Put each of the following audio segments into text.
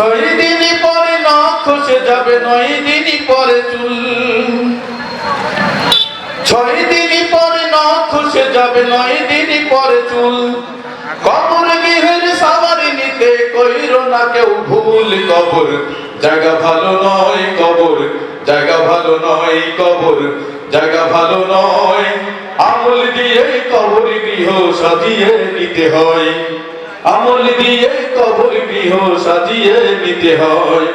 ছয় দিন পরে নখ খসে যাবে, নয় দিন পরে চুল। ছয় দিন পরে নখ খসে যাবে, নয় দিন পরে চুল। কবর গৃহের সাবারি নিতে কইর না কেউ ভুল কবর। জায়গা ভালো নয় কবর, জায়গা ভালো নয় কবর, জায়গা ভালো নয়। আমল দিয়ে কবর গৃহ সাজিয়ে নিতে হয়। আমল দিয়ে কবর গৃহ সাজিয়ে নিতে হয়।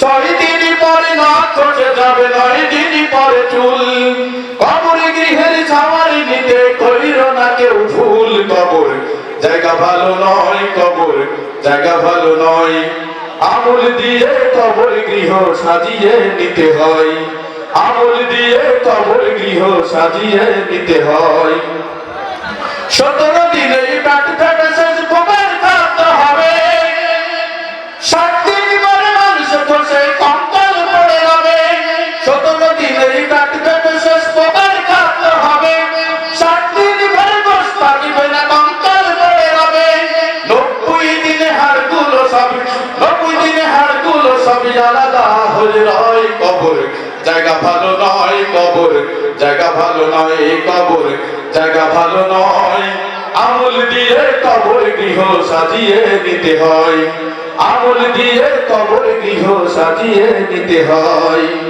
ছয় দিন পরে না খসে যাবে, নয় দিন পরে চুল। কবর গৃহের ছাওয়ারি নিতে কইর না কেউ ভুল কবর। জায়গা ভালো নয় কবর, জায়গা ভালো নয়। আমল দিয়ে কবর গৃহ সাজিয়ে নিতে হয়। আমল দিয়ে কবর গৃহ সাজিয়ে নিতে হয়। সতেরো আলাদা নয় কবর। জায়গা ভালো নয় কবর। জায়গা ভালো নয় কবর। জায়গা ভালো নয়। আমল দিয়ে কবর গৃহ সাজিয়ে নিতে হয়। আমল দিয়ে কবর গৃহ সাজিয়ে নিতে হয়।